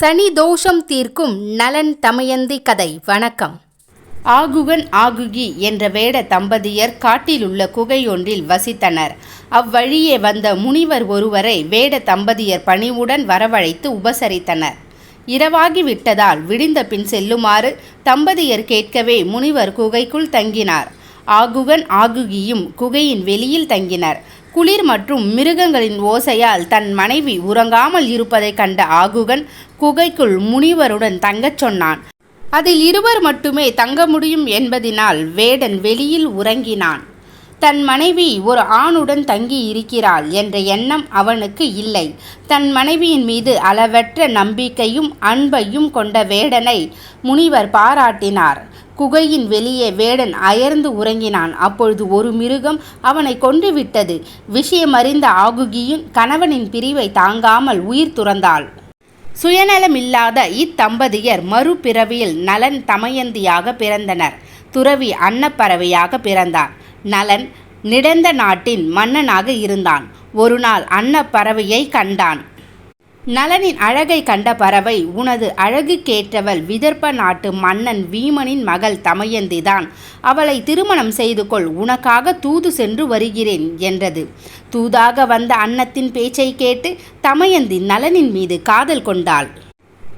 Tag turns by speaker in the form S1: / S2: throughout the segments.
S1: சனி தோஷம் தீர்க்கும் நலன் தமயந்தி கதை. வணக்கம். ஆகுகன் ஆகுகி என்ற வேட தம்பதியர் காட்டிலுள்ள குகையொன்றில் வசித்தனர். அவ்வழியே வந்த முனிவர் ஒருவரை வேட தம்பதியர் பணிவுடன் வரவழைத்து உபசரித்தனர். இரவாகி விட்டதால் விடிந்த பின் செல்லுமாறு தம்பதியர் கேட்கவே முனிவர் குகைக்குள் தங்கினார். ஆகுகன் ஆகுகியும் குகையின் வெளியில் தங்கினர். குளிர் மற்றும் மிருகங்களின் ஓசையால் தன் மனைவி உறங்காமல் இருப்பதைக் கண்ட ஆகுகன் குகைக்குள் முனிவருடன் தங்கச் சொன்னான். அதில் இருவர் மட்டுமே தங்க முடியும் என்பதினால் வேடன் வெளியில் உறங்கினான். தன் மனைவி ஒரு ஆணுடன் தங்கி இருக்கிறாள் என்ற எண்ணம் அவனுக்கு இல்லை. தன் மனைவியின் மீது அளவற்ற நம்பிக்கையும் அன்பையும் கொண்ட வேடனை முனிவர் பாராட்டினார். குகையின் வெளியே வேடன் அயர்ந்து உறங்கினான். அப்பொழுது ஒரு மிருகம் அவனை கொன்று விட்டது. விஷயமறிந்த ஆகுகியும் கணவனின் பிரிவை தாங்காமல் உயிர் துறந்தாள். சுயநலமில்லாத இத்தம்பதியர் மறுபிறவியில் நலன் தமயந்தியாக பிறந்தனர். துறவி அன்னப்பறவையாக பிறந்தார். நலன் நிடந்த நாட்டின் மன்னனாக இருந்தான். ஒரு நாள் அன்னப்பறவையை கண்டான். நலனின் அழகை கண்ட பறவை உனது அழகு கேட்டவள் விதர்ப்ப நாட்டு மன்னன் வீமனின் மகள் தமயந்திதான். அவளை திருமணம் செய்து கொள் உனக்காக தூது சென்று வருகிறேன் என்றது. தூதாக வந்த அன்னத்தின் பேச்சை கேட்டு தமயந்தி நலனின் மீது காதல் கொண்டாள்.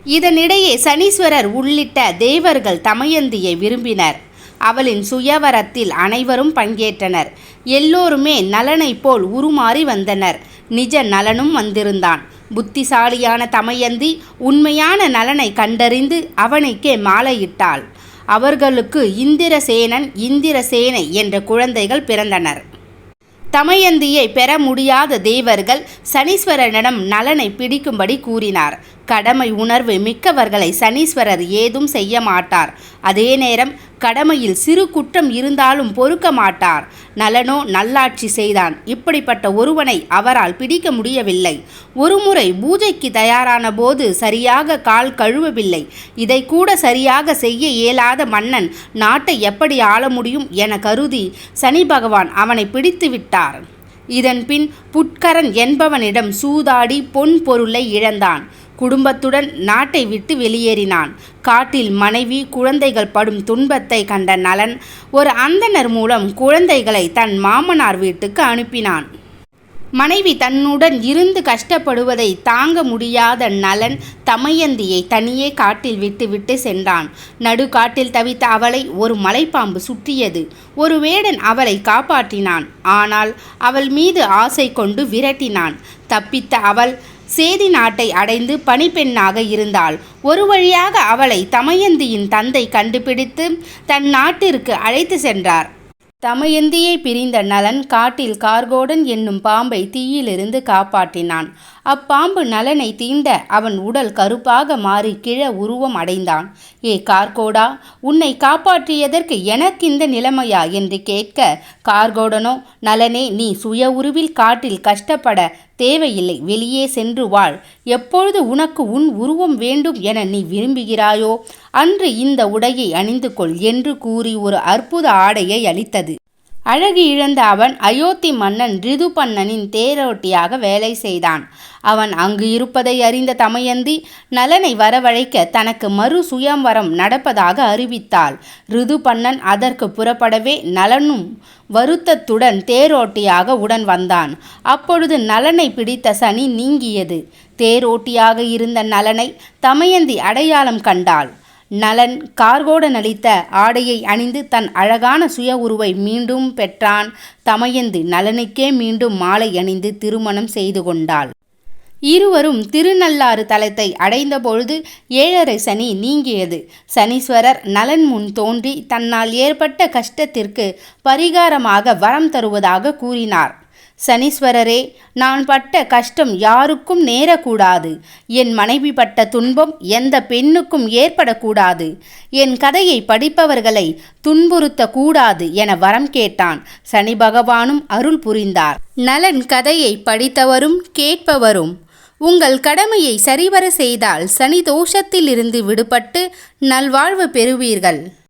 S1: இதனிடையே சனீஸ்வரர் உள்ளிட்ட தேவர்கள் தமயந்தியை விரும்பினர். அவளின் சுயவரத்தில் அனைவரும் பங்கேற்றனர். எல்லோருமே நலனைப் போல் உருமாறி வந்தனர். நிஜ நலனும் வந்திருந்தான். புத்திசாலியான தமையந்தி உண்மையான நலனை கண்டறிந்து அவனுக்கே மாலையிட்டாள். அவர்களுக்கு இந்திரசேனன் இந்திரசேனை என்ற குழந்தைகள் பிறந்தனர். தமயந்தியை பெற முடியாத தேவர்கள் சனீஸ்வரனிடம் நலனை பிடிக்கும்படி கூறினார். கடமை உணர்வு மிக்கவர்களை சனீஸ்வரர் ஏதும் செய்ய மாட்டார். அதே நேரம் கடமையில் சிறு குற்றம் இருந்தாலும் பொறுக்க மாட்டார். நலனோ நல்லாட்சி செய்தான். இப்படிப்பட்ட ஒருவனை அவரால் பிடிக்க முடியவில்லை. ஒருமுறை பூஜைக்கு தயாரான போது சரியாக கால் கழுவவில்லை. இதை கூட சரியாக செய்ய இயலாத மன்னன் நாட்டை எப்படி ஆள முடியும் என கருதி சனி பகவான் அவனை பிடித்து விட்டார். இதன்பின் புட்கரன் என்பவனிடம் சூதாடி பொன் பொருளை இழந்தான். குடும்பத்துடன் நாட்டை விட்டு வெளியேறினான். காட்டில் மனைவி குழந்தைகள் படும் துன்பத்தை கண்ட நலன் ஒரு அந்தனர் மூலம் குழந்தைகளை தன் மாமனார் வீட்டுக்கு அனுப்பினான். மனைவி தன்னுடன் இருந்து கஷ்டப்படுவதை தாங்க முடியாத நலன் தமயந்தியை தனியே காட்டில் விட்டுவிட்டு சென்றான். நடுக்காட்டில் தவித்த அவளை ஒரு மலைப்பாம்பு சுற்றியது. ஒரு வேடன் அவளை காப்பாற்றினான். ஆனால் அவள் மீது ஆசை கொண்டு விரட்டினான். தப்பித்த அவள் சேதி நாட்டை அடைந்து பணிப்பெண்ணாக இருந்தாள். ஒரு வழியாக அவளை தமயந்தியின் தந்தை கண்டுபிடித்து தன் நாட்டிற்கு அழைத்து சென்றார். தமயந்தியை பிரிந்த நலன் காட்டில் கார்கோடன் என்னும் பாம்பை தீயிலிருந்து காப்பாற்றினான். அப்பாம்பு நலனை தீண்ட அவன் உடல் கருப்பாக மாறி கிழ உருவம் அடைந்தான். ஏ கார்கோடா உன்னை காப்பாற்றியதற்கு எனக்கு இந்த நிலைமையா? என்று கேட்க கார்கோடனோ நலனே நீ சுய உருவில் காட்டில் கஷ்டப்பட தேவையில்லை வெளியே சென்று வாழ். எப்பொழுது உனக்கு உன் உருவம் வேண்டும் என நீ விரும்புகிறாயோ அன்று இந்த உடையை அணிந்து கொள் என்று கூறி ஒரு அற்புத ஆடையை அளித்தது. அழகு இழந்த அவன் அயோத்தி மன்னன் ரிதுபன்னனின் தேரோட்டியாக வேலை செய்தான். அவன் அங்கு இருப்பதை அறிந்த தமயந்தி நலனை வரவழைக்க தனக்கு மறு சுயம்வரம் நடப்பதாக அறிவித்தாள். ரிதுபன்னன் அதற்கு புறப்படவே நலனும் வருத்தத்துடன் தேரோட்டியாக உடன் வந்தான். அப்பொழுது நலனை பிடித்த சனி நீங்கியது. தேரோட்டியாக இருந்த நலனை தமயந்தி அடையாளம் கண்டாள். நலன் கார்கோடன் அளித்த ஆடையை அணிந்து தன் அழகான சுய உருவை மீண்டும் பெற்றான். தமயந்து நலனுக்கே மீண்டும் மாலை அணிந்து திருமணம் செய்து கொண்டாள். இருவரும் திருநள்ளாறு தலத்தை அடைந்தபொழுது ஏழரை சனி நீங்கியது. சனீஸ்வரர் நலன் முன் தோன்றி தன்னால் ஏற்பட்ட கஷ்டத்திற்கு பரிகாரமாக வரம் தருவதாக கூறினார். சனீஸ்வரரே நான் பட்ட கஷ்டம் யாருக்கும் நேரக்கூடாது. என் மனைவி பட்ட துன்பம் எந்த பெண்ணுக்கும் ஏற்படக்கூடாது. என் கதையை படிப்பவர்களை துன்புறுத்தக்கூடாது என வரம் கேட்டான். சனி பகவானும் அருள் புரிந்தார். நலன் கதையை படித்தவரும் கேட்பவரும் உங்கள் கடமையை சரிவர செய்தால் சனி தோஷத்திலிருந்து விடுபட்டு நல்வாழ்வு பெறுவீர்கள்.